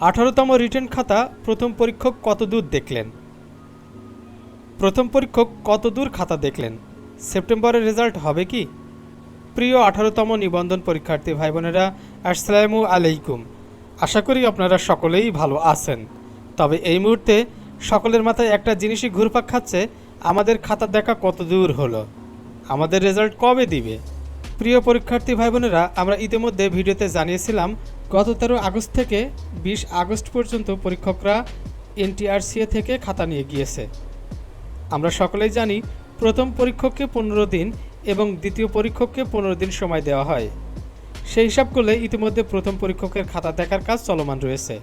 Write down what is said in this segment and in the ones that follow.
আঠারোতম রিটার্ন খাতা প্রথম পরীক্ষক কত দূর দেখলেন? প্রথম পরীক্ষক কত দূর খাতা দেখলেন? সেপ্টেম্বরের রেজাল্ট হবে কি? প্রিয় আঠারোতম নিবন্ধন পরীক্ষার্থী ভাই বোনেরা আসসালামু আলাইকুম। আশা করি আপনারা সকলেই ভালো আছেন। তবে এই মুহূর্তে সকলের মাথায় একটা জিনিসই ঘুরপাক খাচ্ছে, আমাদের খাতা দেখা কত দূর হলো? আমাদের রেজাল্ট কবে দিবে? প্রিয় পরীক্ষার্থী ভাই বোনেরা আমরা ইতিমধ্যে ভিডিওতে জানিয়েছিলাম গত তেরো আগস্ট থেকে বিশ আগস্ট পর্যন্ত পরীক্ষকরা এনটিআরসিএ থেকে খাতা নিয়ে গিয়েছে। আমরা সকলেই জানি প্রথম পরীক্ষককে পনেরো দিন এবং দ্বিতীয় পরীক্ষককে পনেরো দিন সময় দেওয়া হয়। সেই হিসাব করলে ইতিমধ্যে প্রথম পরীক্ষকের খাতা দেখার কাজ চলমান রয়েছে।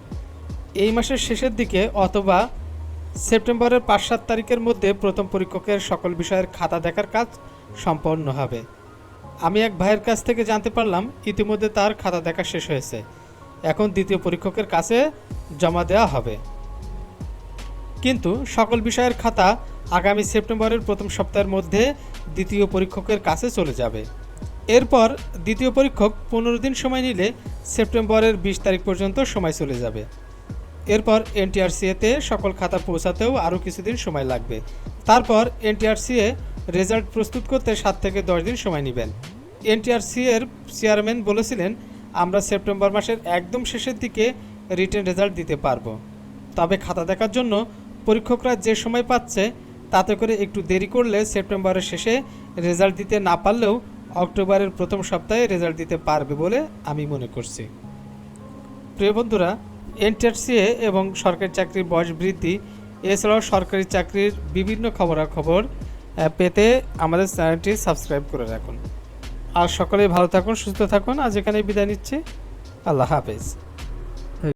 এই মাসের শেষের দিকে অথবা সেপ্টেম্বরের পাঁচ সাত তারিখের মধ্যে প্রথম পরীক্ষকের সকল বিষয়ের খাতা দেখার কাজ সম্পন্ন হবে। আমি এক ভাইয়ের কাছ থেকে জানতে পারলাম, ইতিমধ্যে তার খাতা দেখা শেষ হয়েছে। এখন দ্বিতীয় পরীক্ষকের কাছে জমা দেওয়া হবে। কিন্তু সকল বিষয়ের খাতা আগামী সেপ্টেম্বরের প্রথম সপ্তাহের মধ্যে দ্বিতীয় পরীক্ষকের কাছে চলে যাবে। এরপর দ্বিতীয় পরীক্ষক পনেরো দিন সময় নিলে সেপ্টেম্বরের বিশ তারিখ পর্যন্ত সময় চলে যাবে। এরপর এনটিআরসিএতে সকল খাতা পৌঁছাতেও আরও কিছুদিন সময় লাগবে। তারপর এনটিআরসিএ রেজাল্ট প্রস্তুত করতে সাত থেকে দশ দিন সময় নেবেন। এনটিআরসি এর চেয়ারম্যান বলেছিলেন, আমরা সেপ্টেম্বর মাসের একদম শেষের দিকে রিটেন রেজাল্ট দিতে পারব। তবে খাতা দেখার জন্য পরীক্ষকরা যে সময় পাচ্ছে, তাতে করে একটু দেরি করলে সেপ্টেম্বরের শেষে রেজাল্ট দিতে না পারলেও অক্টোবরের প্রথম সপ্তাহে রেজাল্ট দিতে পারবে বলে আমি মনে করছি। প্রিয় বন্ধুরা এনটিআরসিএ এবং সরকারি চাকরির বয়স বৃদ্ধি, এছাড়াও সরকারি চাকরির বিভিন্ন খবরাখবর পেতে আমাদের চ্যানেলটি সাবস্ক্রাইব করে রাখুন। আর সকলেই ভালো থাকুন সুস্থ থাকুন। আজ এখানে বিদায় নিচ্ছি। আল্লাহ হাফেজ।